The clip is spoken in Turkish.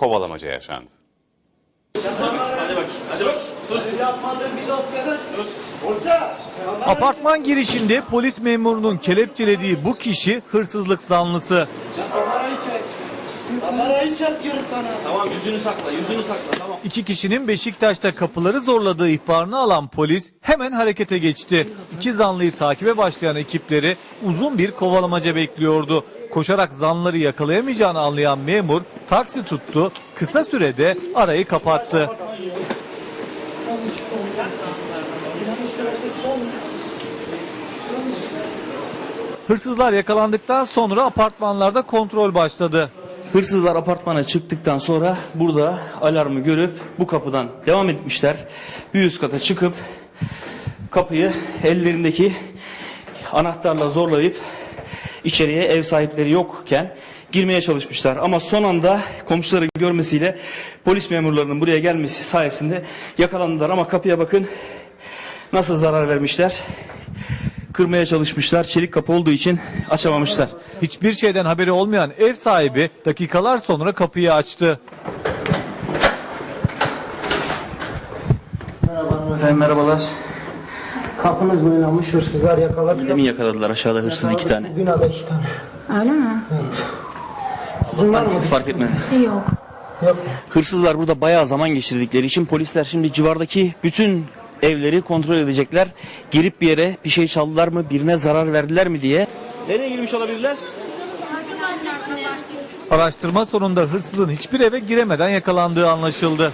kovalamaca yaşandı. Apartman girişinde polis memurunun kelepçelediği bu kişi hırsızlık zanlısı. Tamam yüzünü sakla, yüzünü sakla. Tamam. İki kişinin Beşiktaş'ta kapıları zorladığı ihbarını alan polis hemen harekete geçti. İki zanlıyı takibe başlayan ekipleri uzun bir kovalamaca bekliyordu. Koşarak zanları yakalayamayacağını anlayan memur taksi tuttu, kısa sürede arayı kapattı. Hırsızlar yakalandıktan sonra apartmanlarda kontrol başladı. Hırsızlar apartmana çıktıktan sonra burada alarmı görüp bu kapıdan devam etmişler. Bir üst kata çıkıp kapıyı ellerindeki anahtarla zorlayıp içeriye ev sahipleri yokken girmeye çalışmışlar. Ama son anda komşuların görmesiyle polis memurlarının buraya gelmesi sayesinde yakalandılar. Ama kapıya bakın nasıl zarar vermişler. Kırmaya çalışmışlar. Çelik kapı olduğu için açamamışlar. Hiçbir şeyden haberi olmayan ev sahibi dakikalar sonra kapıyı açtı. Efendim merhabalar. Kapınız oynamış hırsızlar yakaladı. Demin yakaladılar aşağıda hırsız iki tane. Binada iki tane. Öyle mi? Sizin var mı? Siz fark etmedi. Yok. Yok. Hırsızlar burada bayağı zaman geçirdikleri için polisler şimdi civardaki bütün evleri kontrol edecekler. Girip bir yere bir şey çaldılar mı, birine zarar verdiler mi diye. Nereye girmiş olabilirler? Araştırma sonunda hırsızın hiçbir eve giremeden yakalandığı anlaşıldı.